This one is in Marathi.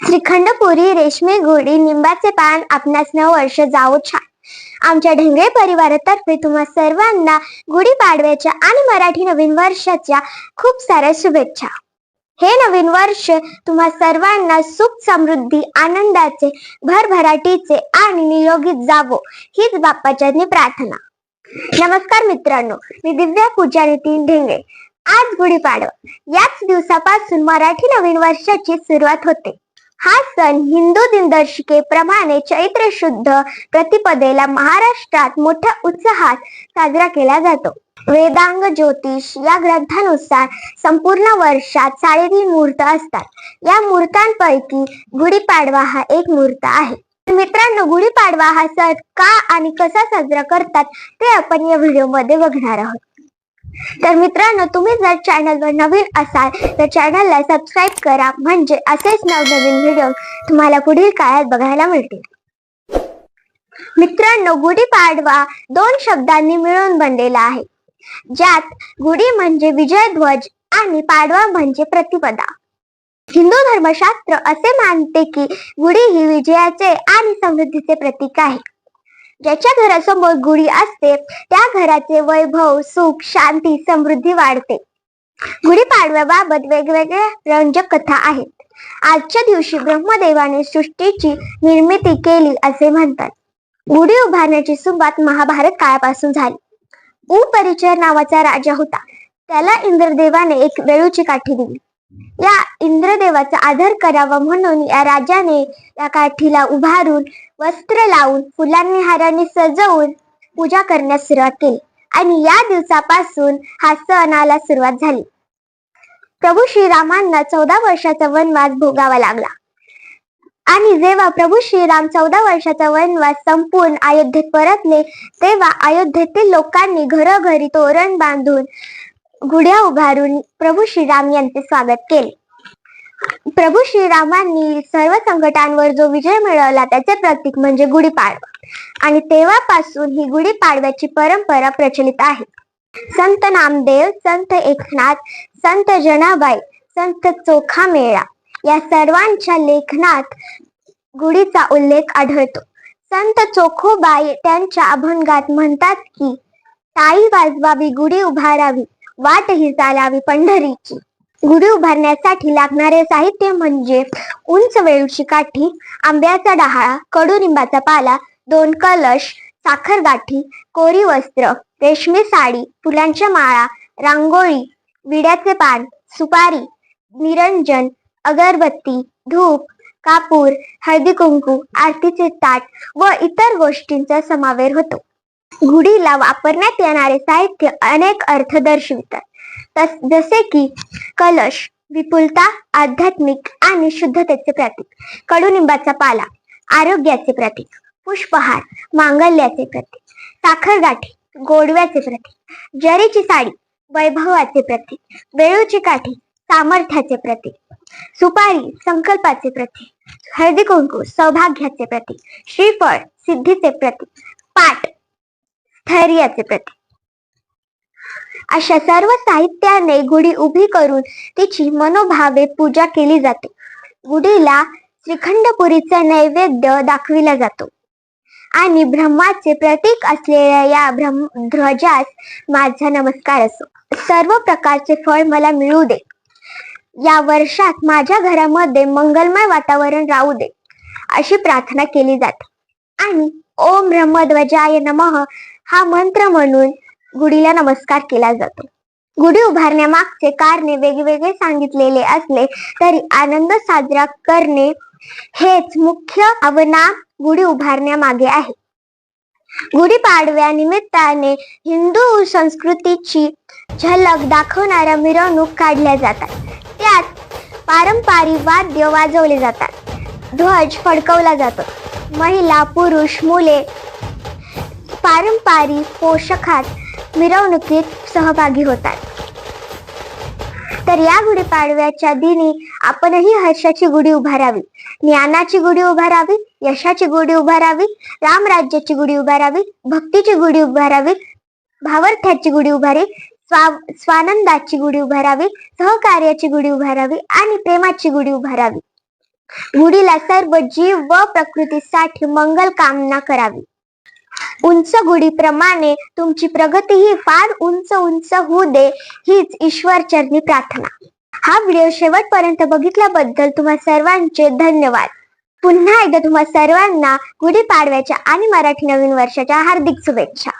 श्रीखंडपुरी रेशमी घोडी निंबाचे पान आपणास नऊ वर्ष जावो छान. आमच्या ढेंगळे परिवारातर्फे तुम्हा सर्वांना गुढीपाडव्याच्या आणि मराठी नवीन वर्षाच्या खूप साऱ्या शुभेच्छा. हे नवीन वर्ष तुम्हा सर्वांना सुख समृद्धी आनंदाचे भरभराटीचे आणि निरोगी जावो हीच बाप्पाच्या प्रार्थना. नमस्कार मित्रांनो मी दिव्या पूजा नितीन ढेंगळे आज गुढीपाडवा याच दिवसापासून मराठी नवीन वर्षाची सुरुवात होते. हा सण हिंदू दिनदर्शिकेप्रमाणे चैत्र शुद्ध प्रतिपदेला महाराष्ट्रात मोठ्या उत्साहात साजरा केला जातो. वेदांग ज्योतिष या ग्रंथानुसार संपूर्ण वर्षात साडेतीन मुहूर्त असतात. या मुहूर्तांपैकी गुढीपाडवा हा एक मुहूर्त आहे. मित्रांनो गुढीपाडवा हा सण का आणि कसा साजरा करतात ते आपण या व्हिडिओमध्ये बघणार आहोत. तर मित्रांनो तुम्ही जर चॅनलवर नवीन असाल तर चॅनलला सबस्क्राईब करा. म्हणजे असेच नवनवीन व्हिडिओ तुम्हाला पुढील काळात बघायला मिळतील. मित्रांनो गुढीपाडवा दोन शब्दांनी मिळून बनलेला आहे. ज्यात गुढी म्हणजे विजयध्वज आणि पाडवा म्हणजे प्रतिपदा. हिंदू धर्मशास्त्र असे मानते की गुढी ही विजयाचे आणि समृद्धीचे प्रतीक आहे. ज्याच्या घरासमोर गुढी असते त्या घराचे वैभव सुख शांती समृद्धी वाढते. गुढीपाडव्याबाबत वेगवेगळ्या रंजक कथा आहेत. आजच्या दिवशी ब्रह्मदेवाने सृष्टीची निर्मिती केली असे म्हणतात. गुढी उभारण्याची सुरुवात महाभारत काळापासून झाली. उपरिचय नावाचा राजा होता. त्याला इंद्रदेवाने एक वेळूची काठी दिली. या इंद्रदेवाचा आदर करावा म्हणून या राजाने या काठीला उभारून वस्त्र लावून फुलांनी हाराने सजवून पूजा करण्यास सुरुवात केली. आणि या दिवसापासून हा सणाला सुरुवात झाली. प्रभू श्रीरामांना चौदा वर्षाचा वनवास भोगावा लागला. आणि जेव्हा प्रभू श्रीराम चौदा वर्षाचा वनवास संपून अयोध्येत परतले तेव्हा अयोध्येतील लोकांनी घरोघरी तोरण बांधून गुढ्या उभारून प्रभू श्रीराम यांचे स्वागत केले. प्रभू श्रीरामांनी सर्व संकटांवर जो विजय मिळवला त्याचे प्रतीक म्हणजे गुढीपाडवा. आणि तेव्हापासून ही गुढीपाडव्याची परंपरा प्रचलित आहे. संत नामदेव संत एकनाथ संत जनाबाई संत चोखा मेळा या सर्वांच्या लेखनात गुढीचा उल्लेख आढळतो. संत चोखोबाई त्यांच्या अभंगात म्हणतात की ताई वाजवावी गुढी उभारावी वाट ही चालावी पंढरीची. गुढी उभारण्यासाठी लागणारे साहित्य म्हणजे उंच वेळूची काठी आंब्याचा डहाळा कडुनिंबाचा पाला दोन कलश साखर गाठी कोरी वस्त्र रेशमी साडी फुलांच्या माळा रांगोळी विड्याचे पान सुपारी निरंजन अगरबत्ती धूप कापूर हळदी कुंकू आरतीचे ताट व इतर गोष्टींचा समावेश होतो. गुढीला वापरण्यात येणारे साहित्य अनेक अर्थ दर्शवितात. तस जसे की कलश विपुलता आध्यात्मिक आणि शुद्धतेचे प्रतीक कडुनिंबाचा पाला आरोग्याचे प्रतीक पुष्पहार मांगल्याचे प्रतीक साखर गाठी गोडव्याचे प्रतीक जरीची साडी वैभवाचे प्रतीक वेळूची काठी सामर्थ्याचे प्रतीक सुपारी संकल्पाचे प्रतीक हळदी कुंकू सौभाग्याचे प्रतीक श्रीफळ सिद्धीचे प्रतीक पाठ स्थैर्याचे प्रतीक अशा सर्व साहित्याने गुढी उभी करून तिची मनोभावे पूजा केली जाते. गुढीला श्रीखंडपुरीचा नैवेद्य दाखविला जातो. आणि ब्रह्माचे प्रतीक असलेल्या या ब्रह्म ध्वजास माझा नमस्कार असो. सर्व प्रकारचे फळ मला मिळू दे. या वर्षात माझ्या घरामध्ये मंगलमय वातावरण राहू दे अशी प्रार्थना केली जाते. आणि ओम ब्रह्मध्वजाय नमः हा मंत्र म्हणून गुढीला नमस्कार केला जातो. गुढी उभारण्यामागचे कारणे वेगवेगळे सांगितलेले असले तरी आनंद साजरा करणे हेच मुख्य भावना गुढी उभारण्यामागे आहे. गुढीपाडव्या निमित्ताने हिंदू संस्कृतीची झलक दाखवणाऱ्या मिरवणूक काढल्या जातात. त्यात पारंपरिक वाद्य वाजवले जातात. ध्वज फडकवला जातो. महिला पुरुष मुले पारंपरिक पोशाखात मिरवणुकीत सहभागी होतात. तर या गुढीपाडव्याच्या दिनी आपणही हर्षाची गुढी उभारावी ज्ञानाची गुढी उभारावी यशाची गुढी उभारावी रामराज्याची गुढी उभारावी भक्तीची गुढी उभारावी भावार्थ्याची गुढी उभारी स्वा स्वानंदाची गुढी उभारावी सहकार्याची गुढी उभारावी आणि प्रेमाची गुढी उभारावी. गुढीला सर्व जीव व प्रकृतीसाठी मंगल कामना करावी. उंच गुढीप्रमाणे तुमची प्रगती ही फार उंच उंच होऊ दे हीच ईश्वर चरणी प्रार्थना. हा व्हिडिओ शेवटपर्यंत बघितल्याबद्दल तुम्हा सर्वांचे धन्यवाद. पुन्हा एकदा तुम्हा सर्वांना गुढीपाडव्याच्या आणि मराठी नवीन वर्षाच्या हार्दिक शुभेच्छा.